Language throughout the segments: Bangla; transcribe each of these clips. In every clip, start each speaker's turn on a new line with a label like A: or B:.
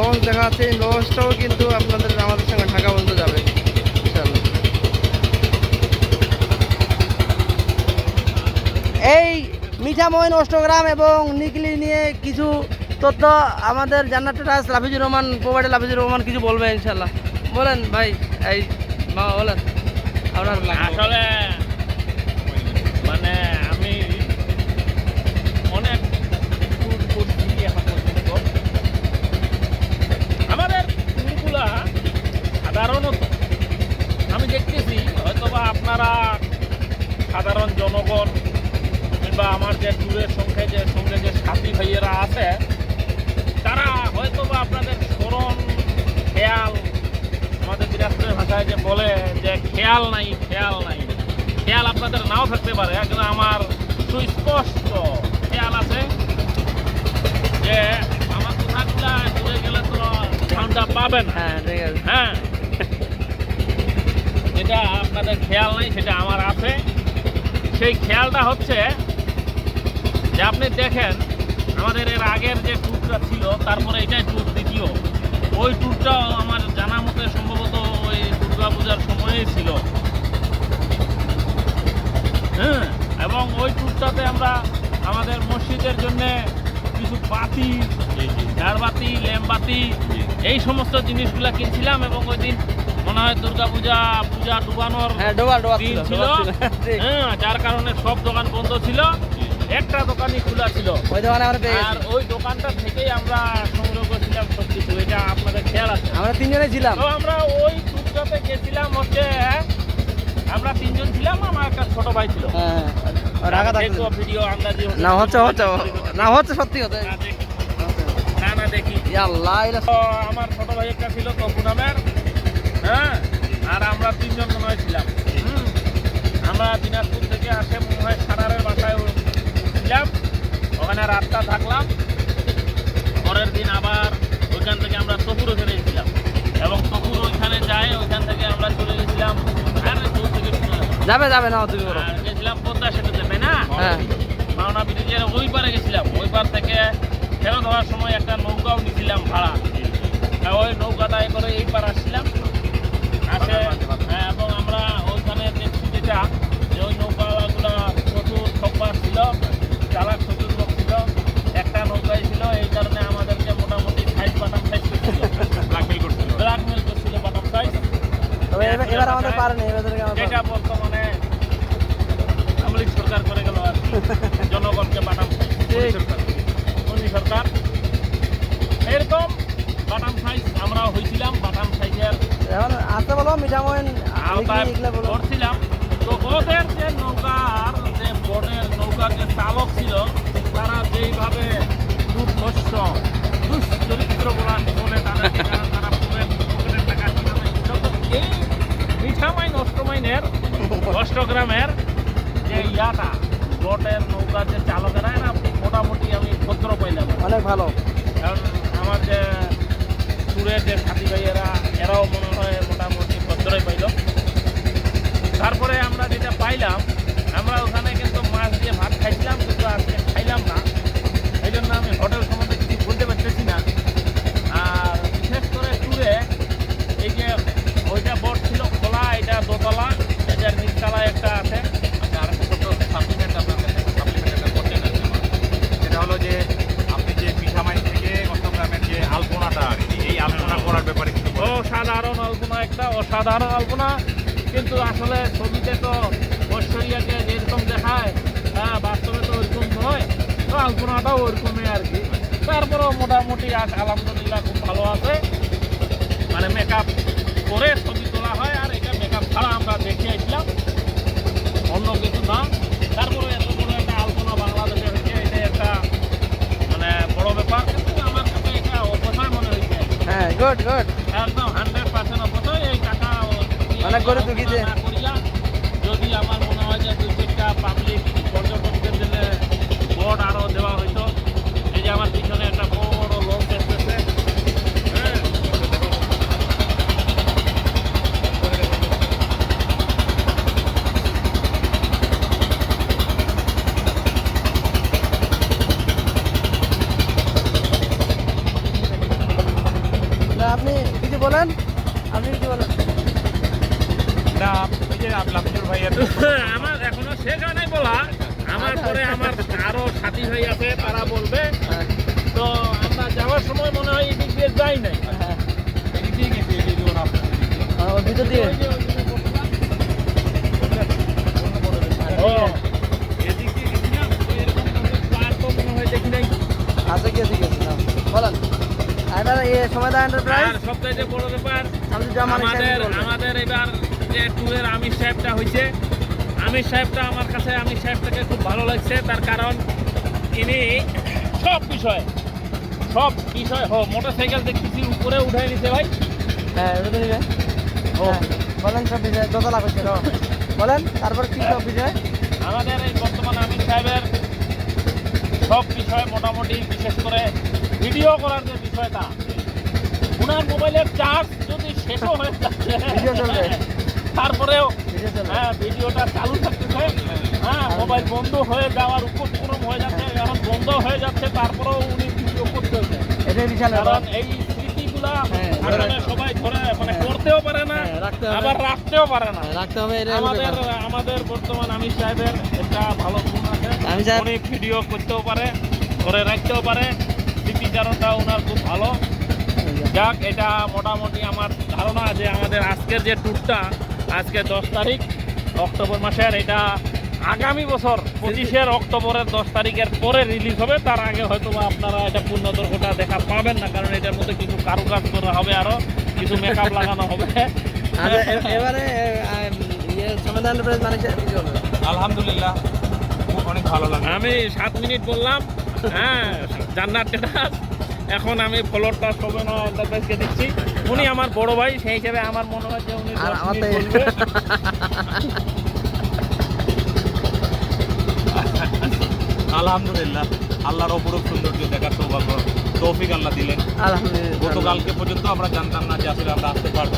A: লঞ্চ দেখা যাচ্ছে, এই লঞ্চটাও কিন্তু আপনাদের আমাদের সঙ্গে ঢাকা পর্যন্ত যাবে। এই মিঠামইন অষ্টগ্রাম এবং নিকলি নিয়ে কিছু তথ্য আমাদের জান্নাত ট্রাস লাফিজুর রহমান প্রোভাইডে লাফিজুর রহমান কিছু বলবে ইনশাল্লাহ বলেন ভাই, এই, বাবা বলেন আপনার
B: আসলে মানে আমি অনেক ট্যুর করছি এখন পর্যন্ত আমাদের ট্যুরগুলা সাধারণত আমি দেখতেছি, হয়তোবা আপনারা সাধারণ জনগণ কিংবা আমার যে ট্যুরের সঙ্গে যে সঙ্গে যে সাথী ভাইয়েরা আছে, তারা হয়তোবা আপনাদের স্মরণ, খেয়াল, আমাদের দিনাজপুরের ভাষায় যে বলে যে খেয়াল নাই খেয়াল নাই। খেয়াল আপনাদের নাও থাকতে পারে কিন্তু আমার সুস্পষ্ট খেয়াল আছে যে আমার কথাগুলা ঘুরে গেলে তো সাউন্ডটা পাবেন।
A: হ্যাঁ ঠিক আছে।
B: হ্যাঁ। যেটা আপনাদের খেয়াল নেই সেটা আমার আছে। সেই খেয়ালটা হচ্ছে যে আপনি দেখেন আমাদের এর আগের যে ট্যুরটা ছিল তারপরে এটাই ট্যুর দ্বিতীয়। ওই ট্যুরটাও আমার জানা মতে সম্ভবত ওই দুর্গা পূজার সময়েই ছিল। হ্যাঁ এবং ওই ট্যুরটাতে আমরা আমাদের মসজিদের জন্য কিছু বাতি ঝাড়বাতি ল্যাম্পবাতি এই সমস্ত জিনিসগুলো কিনছিলাম এবং ওই দিন মনে হয় দুর্গা পূজা পূজা ডুবানোর
A: হ্যাঁ
B: দিন
A: ছিল।
B: হ্যাঁ যার কারণে সব দোকান বন্ধ ছিল। একটা দোকানই খোলা ছিল।
A: ওই দোকানে আমরা
B: আর ওই দোকানটা থেকেই আমরা সংগ্রহ করছিলাম সব কিছু এটা আপনাদের খেয়াল আছে।
A: আমরা তিনজনে ছিলাম।
B: তো আমরা ওই ট্যুরটাতে গেছিলাম হচ্ছে আমরা তিনজন ছিলাম আমার একটা ছোট ভাই ছিল।
A: হ্যাঁ হ্যাঁ। থাকবে
B: দেখব ভিডিও আন্দাজি
A: না হচ্ছে হচ্ছে না হচ্ছে সত্যি কথা।
B: না দেখি। না দেখি।
A: আল্লাহ
B: আমার ছোট ভাই একটা ছিল তপু নামের। হ্যাঁ আর আমরা তিনজন মনে হয় ছিলাম। আমরা দিনাজপুর থেকে আসে মনে হয় সারারের বাসায় ছিলাম। ওখানে রাতটা থাকলাম। পরের দিন আবার ওইখান থেকে আমরা তপুর ওখানে ছিলাম এবং তপুর ওইখানে যায় ওইখান থেকে আমরা চলে গেছিলাম আর দূর থেকে শুনে
A: যাবে যাবে না তুমি
B: বলো। গেছিলাম পদ্মা সেতুতে তাই না?
A: হ্যাঁ।
B: মাওনা ব্রিজের ওই পারে গেছিলাম। ওই পার থেকে ফেরত হওয়ার সময় একটা নৌকাও নিয়েছিলাম ভাড়া। ওই নৌকাটা করে এই পার আসছিলাম। আসে হ্যাঁ, এবং আমরা ওইখানে দেখছি যেটা যে ওই নৌকাগুলো প্রচুর সব্বার ছিল চালাক প্রচুর লোক ছিল একটা নৌকায় ছিল এই কারণে আমাদেরকে মোটামুটি সাইজ বাটাম সাইজ করছিল ব্ল্যাকমেল করছিল ব্ল্যাকমেল করছিল বাটাম সাইজ
A: তবে এবার এবার আমাদের পারেনি এবার আমাদের
B: যেটা বর্তমানে আমলিক সরকার করে গেল আর কি। জনগণকে বাটাম
A: ঠিক।
B: মোদী সরকার এরকম বাটাম সাইজ আমরাও হয়েছিলাম বাটাম সাইজের
A: এখন আসতে বলো মিঠামইন
B: করছিলাম। তো ওদের যে নৌকার যে বোটের নৌকার যে চালক ছিল তারা যেইভাবে দুর্ধর্ষ দুশ্চরিত্র বলা বলে তাদেরকে তারা পকেটের টাকা এই মিঠামাইন অষ্টমাইনের অষ্টগ্রামের যে ইয়াটা বোটের নৌকার যে চালকেরা এরা মোটামুটি আমি ভদ্র পাইলাম।
A: অনেক ভালো।
B: কারণ আমার যে ট্যুরের যে সাথী ভাইয়েরা এরাও মনে হয় মোটামুটি ভদ্রই পাইল তারপরে আমরা যেটা পাইলাম আমরা ওখানে কিন্তু মাছ দিয়ে ভাত খাইছিলাম কিন্তু আজকে খাইলাম না এই জন্য আমি হোটেল সম্বন্ধে কিছু বলতে পারতেছি না আর বিশেষ করে ট্যুরে এই যে ওইটা বোট ছিল খোলা এটা দোতলা এটার নিচতলায় একটা আছে
C: আচ্ছা আরেকটা ছোট্ট সাপ্লিমেন্ট আপনার কাছে একটা সাপ্লিমেন্ট একটা করতে চাচ্ছি আমার। সেটা হলো যে আপনি যে মিঠামাইন থেকে চট্টগ্রামের যে আলপনাটা আর কি এই আলপনা করার ব্যাপারে কিছু বলুন।
B: অসাধারণ আলপনা একটা অসাধারণ আলপনা কিন্তু আসলে ছবিতে তো ঐশ্বরিয়াকে যেরকম দেখায় হ্যাঁ বাস্তবে তো ওইরকম নয়, তো আলপনাটাও ওইরকমই আর কি। তারপরেও মোটামুটি আস- আলহামদুলিল্লাহ খুব ভালো আছে। মানে মেকআপ করে ছবি তোলা হয়, আর এটা মেকআপ ছাড়া আমরা দেখে আসলাম। অন্য কিছু না। তারপরে এত বড় একটা আলপনা বাংলাদেশে হয়েছে, এটা একটা মানে বড় ব্যাপার। কিন্তু আমার কাছে এটা অপচয় মনে হয়েছে।
A: হ্যাঁ গুড গুড অনেক ঢুকিয়েছে।
B: না যদি আমার মনে হয় যে দুই চারটা পাবলিক পর্যটকদের জন্য বোর্ড আরও দেওয়া হইতো। এই যে আমার পিছনে একটা বড় লোক দেখতেছে। হ্যাঁ
A: বলেন আপনি কিছু বলেন
C: না ওই যে লাফিজুর ভাইয়ের
B: আমার এখনও নাই বলা। আমার পরে আমার আরও সাথী ভাই আছে তারা বলবে। তো আমরা যাওয়ার সময় মনে হয় এদিক দিয়ে যাই নাই।
C: এই
A: ভিতর দিয়ে আছে কি আছে কি আছে বলেন এটা এ সময়দা এন্টারপ্রাইজ
B: আর সবচাইতে বড় ব্যাপার আমাদের আমাদের এবার যে ট্যুরের আমির সাহেবটা হয়েছে আমির সাহেবটা আমার কাছে আমির সাহেবটাকে খুব ভালো লাগছে। তার কারণ ইনি সব বিষয় সব বিষয় হোক মোটর সাইকেল দেখতেছি উপরে উঠাই নিছে ভাই।
A: হ্যাঁ। হ্যাঁ, বলেন সব বিষয় যত না বলেন তারপর কি সব বিষয়?
B: আমাদের এই বর্তমান আমির সাহেবের সব বিষয় মোটামুটি বিশেষ করে ভিডিও করার যে বিষয়টা ওনার মোবাইলের চার্জ যদি শেষও হয়ে যাচ্ছে। তারপরেও হ্যাঁ ভিডিওটা চালু থাকতেছে। হ্যাঁ মোবাইল বন্ধ হয়ে যাওয়ার উপক্রম হয়ে যাচ্ছে এখন বন্ধ হয়ে যাচ্ছে তারপরেও উনি ভিডিও করতেছে। কারণ এই স্মৃতিগুলা
A: হ্যাঁ,
B: সবাই ধরে মানে
A: হ্যাঁ।
B: করতেও পারে না
A: হ্যাঁ।
B: আবার রাখতেও পারে না।
A: হ্যাঁ, রাখতে হবে
B: আমাদের আমাদের বর্তমান আমির সাহেবের একটা ভালো গুণ আছে। উনি ভিডিও করতেও পারে ধরে রাখতেও পারে স্মৃতিচারণটা ওনার খুব ভালো। যাক। এটা মোটামুটি আমার ধারণা যে আমাদের আজকের যে ট্যুরটা আজকে দশ তারিখ অক্টোবর মাসের এটা আগামী বছর পঁচিশের অক্টোবরের দশ তারিখের পরে রিলিজ হবে। তার আগে হয়তো বা আপনারা এটা পূর্ণদর্শটা দেখা পাবেন না কারণ এটার মধ্যে কিছু কারুকাজ করা হবে আরও কিছু মেকআপ লাগানো হবে।
A: এবারে ইয়ে মানে
C: আলহামদুলিল্লাহ অনেক ভালো লাগে
B: আমি সাত মিনিট বললাম হ্যাঁ জান্নার এখন আমি ফলোরটা সবে না এন্টারপ্রাইজকে দিচ্ছি। উনি আমার বড় ভাই সেই হিসেবে আমার মনে হয় যে উনি।
C: আলহামদুলিল্লাহ আল্লাহর অপরূপ সৌন্দর্য দেখার সৌভাগ্য তৌফিক আল্লাহ দিলেন।
A: আলহামদুলিল্লাহ।
C: গতকালকে পর্যন্ত আমরা জানতাম না যে আসলে আমরা আসতে পারব।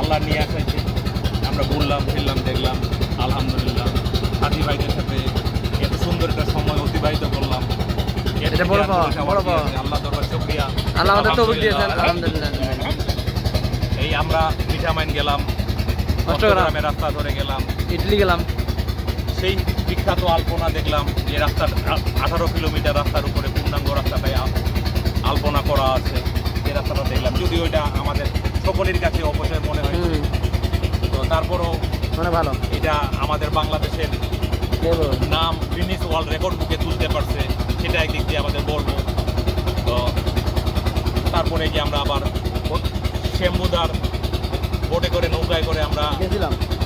C: আল্লাহ নিয়ে আসাইছে আমরা ঘুরলাম ফিরলাম দেখলাম। আলহামদুলিল্লাহ সাথী ভাইদের সাথে এত সুন্দর একটা সময় অতিবাহিত করলাম? আল্লাহ
A: আল্লাহ আমাদের তৌফিক দিয়েছেন
C: আলহামদুলিল্লাহ। এই আমরা মিঠামাইন গেলাম
A: অষ্টগ্রাম।
C: অষ্টগ্রামের রাস্তা ধরে গেলাম।
A: ইটলি গেলাম।
C: সেই বিখ্যাত আলপনা দেখলাম যে রাস্তা আঠারো কিলোমিটার রাস্তার উপরে পূর্ণাঙ্গ রাস্তাটায় আল- আলপনা করা আছে। যে রাস্তাটা দেখলাম। যদি ওইটা আমাদের সকলের কাছে অবশ্যই মনে হয়। তো তারপরও
A: মানে ভালো।
C: এটা আমাদের বাংলাদেশের নাম গিনিস ওয়ার্ল্ড রেকর্ড বুকে তুলতে পারছে সেটা একদিক দিয়ে আমাদের গর্ব তো তারপরে গিয়ে আমরা আবার শ্যাম্বুদার বোটে করে নৌকায় করে আমরা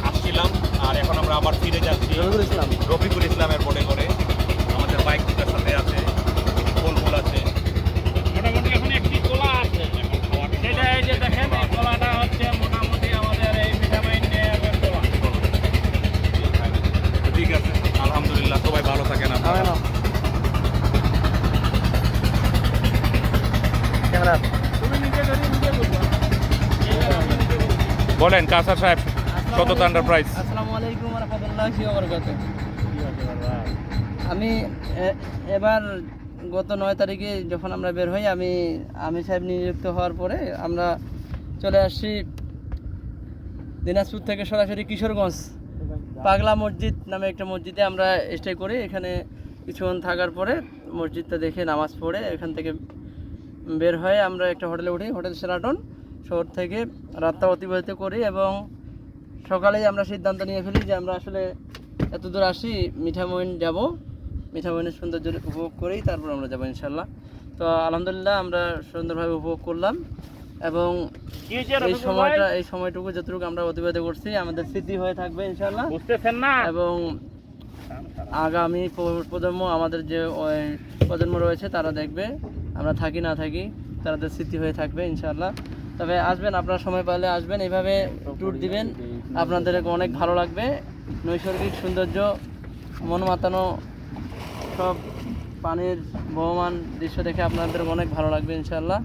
C: আসছিলাম। আর এখন আমরা আবার ফিরে যাচ্ছি রফিকুল ইসলামের বোটে করে আমাদের বাইক দুটার সাথে আছে ফুল আছে
B: মোটামুটি এখন একটি কলা আছে সেটা এই যে দেখেন এই কলাটা হচ্ছে মোটামুটি আমাদের এই মিঠামাইন কলা
C: তো ঠিক আছে আলহামদুলিল্লাহ সবাই ভালো থাকেন
A: হবে
C: আপনারা
A: না
C: বলেন কাসার সাহেব সততা এন্টারপ্রাইজ
A: আসসালামু আলাইকুম রহমতুল্লাহি ওয়া বারাকাতুহু। আমি এবার গত নয় তারিখে যখন আমরা বের হই আমি আমি সাহেব নিযুক্ত হওয়ার পরে আমরা চলে আসছি দিনাজপুর থেকে সরাসরি কিশোরগঞ্জ। পাগলা মসজিদ নামে একটা মসজিদে আমরা স্টে করি। এখানে কিছুক্ষণ থাকার পরে মসজিদটা দেখে নামাজ পড়ে এখান থেকে বের হয়ে আমরা একটা হোটেলে উঠি হোটেল সেরাটন শহর থেকে রাতটা অতিবাহিত করি এবং সকালেই আমরা সিদ্ধান্ত নিয়ে ফেলি যে আমরা আসলে এত দূর আসি মিঠামইন যাব। মিঠামইনের সৌন্দর্য উপভোগ করেই তারপর আমরা যাব ইনশাল্লাহ তো আলহামদুলিল্লাহ আমরা সুন্দরভাবে উপভোগ করলাম এবং এই সময়টা এই সময়টুকু যতটুকু আমরা অতিবাহিত করছি আমাদের স্মৃতি হয়ে থাকবে ইনশাল্লাহ
B: বুঝতেছেন না?
A: এবং আগামী প্রজন্ম আমাদের যে ওই প্রজন্ম রয়েছে তারা দেখবে। আমরা থাকি না থাকি তাদের স্মৃতি হয়ে থাকবে ইনশাল্লাহ তবে আসবেন আপনারা সময় পাইলে আসবেন এইভাবে ট্যুর দিবেন। আপনাদের অনেক ভালো লাগবে। নৈসর্গিক সৌন্দর্য মন মাতানো সব পানির বহমান দৃশ্য দেখে আপনাদের অনেক ভালো লাগবে ইনশাল্লাহ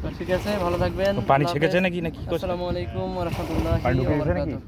A: তো ঠিক আছে ভালো থাকবেন।
C: পানি
A: শিখেছে
C: নাকি নাকি
A: আসসালামু আলাইকুম
C: ওয়া রাহমাতুল্লাহি ওয়া বারাকাতুহু।